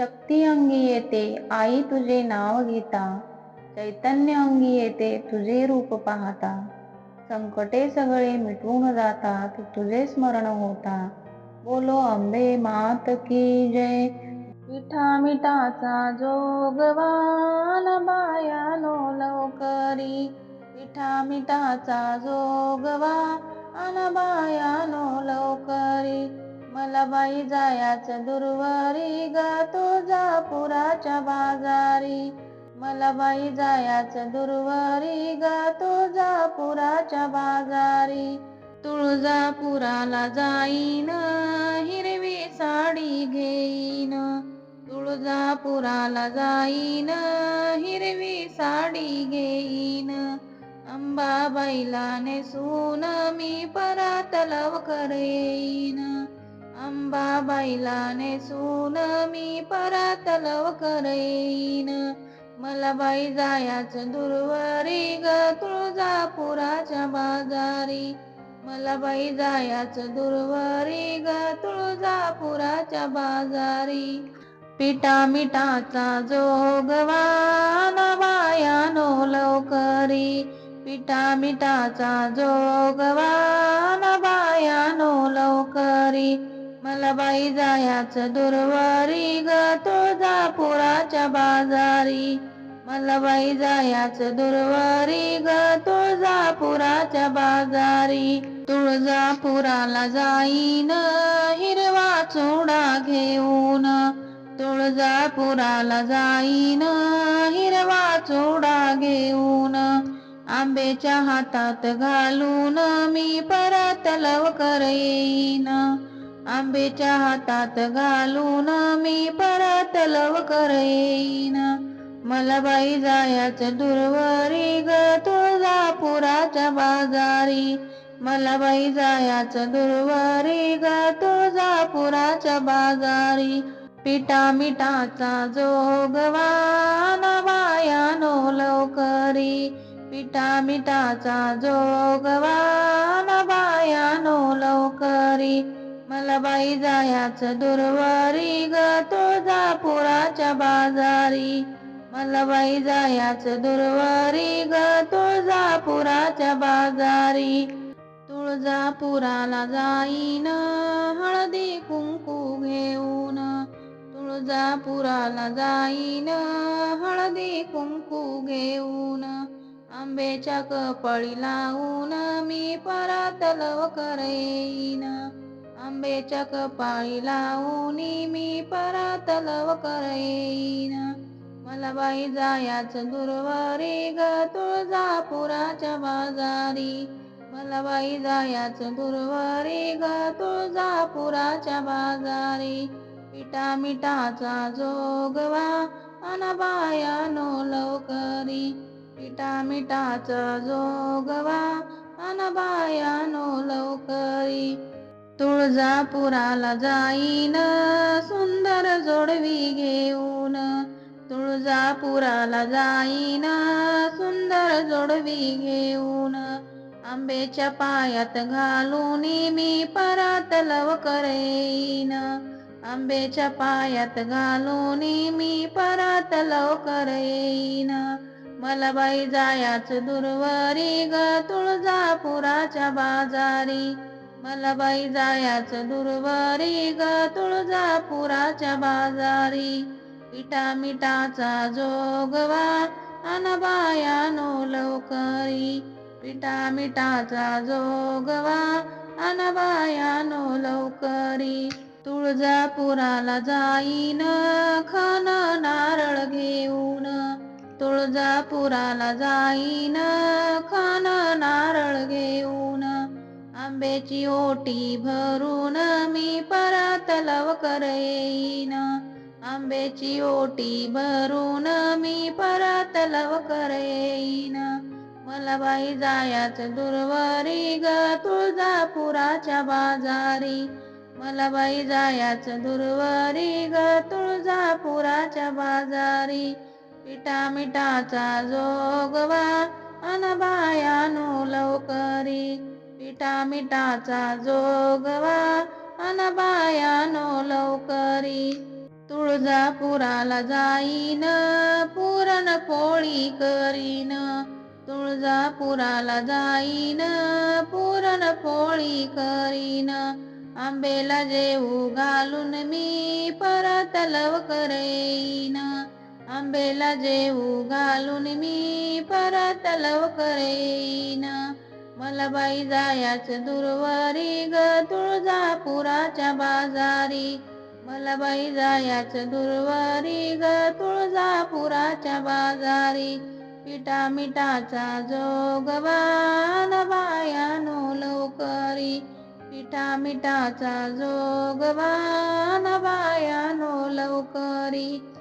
शक्ती अंगी येते आई तुझे नाव घेता. चैतन्य अंगी येते तुझे रूप पाहता. संकटे सगळे मिटवून जातात तुझे स्मरण होता. बोलो अंबे मात की जय. पिठा मिठाचा जोगवान बायानो लवकरी. पिठा मिठाचा जोगवा अनबाया बायानो लवकरी. मला बाई जायाच दुर्वारी ग तुझा पुराच्या बाजारी. मला बाई जायाच दुर्वारी ग तुझा पुराच्या बाजारी. तुळजापुराला जाईन हिरवी साडी घेईन. तुळजापुराला जाईन हिरवी साडी घेईन. अंबाबाईला नेसून मी परात लवकर येईन. अंबाबाईला नेसून मी परतलव लवकर येईन मला बाई जायाच दुर्वरी ग तुळजापुराच्या बाजारी. मला बाई जायाच दुर्वरी ग तुळजापुराच्या बाजारी. पिटा मिठाचा जोगवा बायानो लवकरी. पिटा मिठाचा जोगवा बायानो लवकरी. मला बाई जायाच दुर्वारी ग तुळजापुराच्या बाजारी. मला बाई जायाच दुर्वारी ग तुळजापुराच्या बाजारी. तुळजापुराला जाईन हिरवा चुडा घेऊन. तुळजापुराला जाईन हिरवा चुडा घेऊन. आंब्याच्या हातात घालून मी परत लवकर येईन. आंबेच्या हातात घालून मी परत लवकर येईन मला बाई जायाच दुर्वरी ग तुळजापुराच्या बाजारी. मला बाई जायाच दुर्वरी ग तुळजापुराच्या बाजारी. पिटा मिठाचा जोगवा बायानो लवकरी. पिटा मिठाचा जोगवा बायानो लवकरी. मला बाई जायाच दुर्वारी ग तुळजापुराच्या बाजारी. मला बाई जायाच दुर्वारी ग तुळजापुराच्या बाजारी. तुळजापुराला जाईन हळदी कुंकू घेऊन. तुळजापुराला जाईन हळदी कुंकू घेऊन. आंब्याच्या कपळी लावून मी परत लवकर येईन. आंबेच्या कपाळी लावून मी परत लवकर येईन. मला बाई जायाच दुर्वारी ग तुळजापुराच्या बाजारी. मला बाई जायाच दुर्वारी ग तुळजापुराच्या बाजारी. पिठा मिठाचा जोगवा अन बायानो लवकरी. पिठा मिठाचा जोगवा अन बायानो लवकरी. तुळजापुराला जाईन सुंदर जोडवी घेऊन. तुळजापुराला जाईन सुंदर जोडवी घेऊन. आंबेच्या पायात घालून मी परात लवकर येईन. आंबेच्या पायात घालून मी परात लवकर येईन. मला बाई जायाच दुर्वरी ग तुळजापुराच्या बाजारी. मला बाई जायाच दुर्वारी ग तुळजापुराच्या बाजारी. पिठा मिठाचा जोगवा अन बायानो लवकरी. पिठा मिठाचा जोगवा अन बायानो लवकरी. तुळजापुराला जाईन खन नारळ घेऊन. तुळजापुराला जाईन खन नारळ घेऊन. आंब्याची ओटी भरून मी परत लवकर येईन आंब्याची ओटी भरून मी परत लवकर येईन मला बाई जायाच दुर्वारी ग तुळजापुराच्या बाजारी. मला बाई जायाच दुर्वारी ग तुळजापुराच्या बाजारी. पिठा मिठाचा जोगवा अन बाया लवकरी मिटा मिठाचा जोगवा अन बायानो लवकरी तुळजापुराला जाईन पुरण पोळी करीन. तुळजापुराला जाईन पुरण पोळी करीन. आंबेला जेऊ घालून मी परत लवकर येईन. आंबेला जेऊ घालून मी परत लवकर येईन. मला बाई जायाच दुर्वारी ग तुळजापुराच्या बाजारी. मला बाई जायाच दुर्वारी ग तुळजापुराच्या बाजारी. पिठा मिठाचा जोगवान बायानो लवकरी. पिठा मिठाचा जोगवान बायानो लवकरी.